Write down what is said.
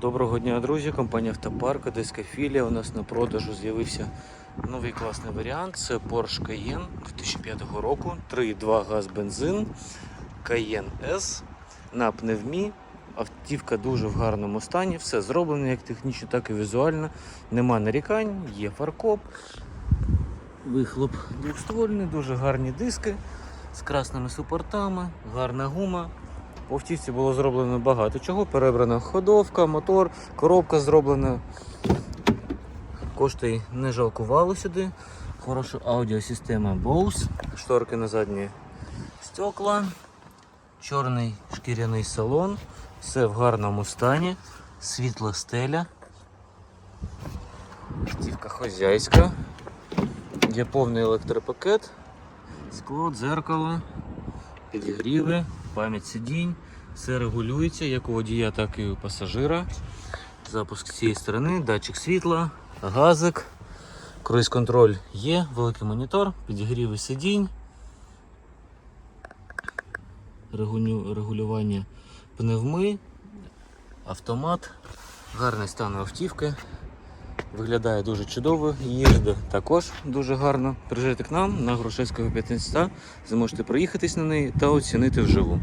Доброго дня, друзі! Компанія Автопарк, Одеська філія. У нас на продажу з'явився новий класний варіант. Це Porsche Cayenne 2005 року, 3,2 газ бензин, Cayenne S на пневмі. Автівка дуже в гарному стані, все зроблено як технічно, так і візуально. Нема нарікань, є фаркоп, вихлоп двохствольний, дуже гарні диски з красними супортами, гарна гума. По автівці було зроблено багато чого. Перебрана ходовка, мотор, коробка зроблена. Кошти не жалкували сюди. Хороша аудіосистема Bose, шторки на задні стекла, чорний шкіряний салон, все в гарному стані, світла стеля. Автівка хозяйська, є повний електропакет, скло, дзеркало, підігріви, пам'ять сидінь, все регулюється як у водія, так і у пасажира. Запуск з цієї сторони, датчик світла, газик, круїз-контроль є, великий монітор, підігріви сидінь, регулювання пневми, автомат, гарний стан автівки. Виглядає дуже чудово, їжджу також дуже гарно. Приїжджайте к нам на Грушевського 15, зможете проїхатись на неї та оцінити вживу.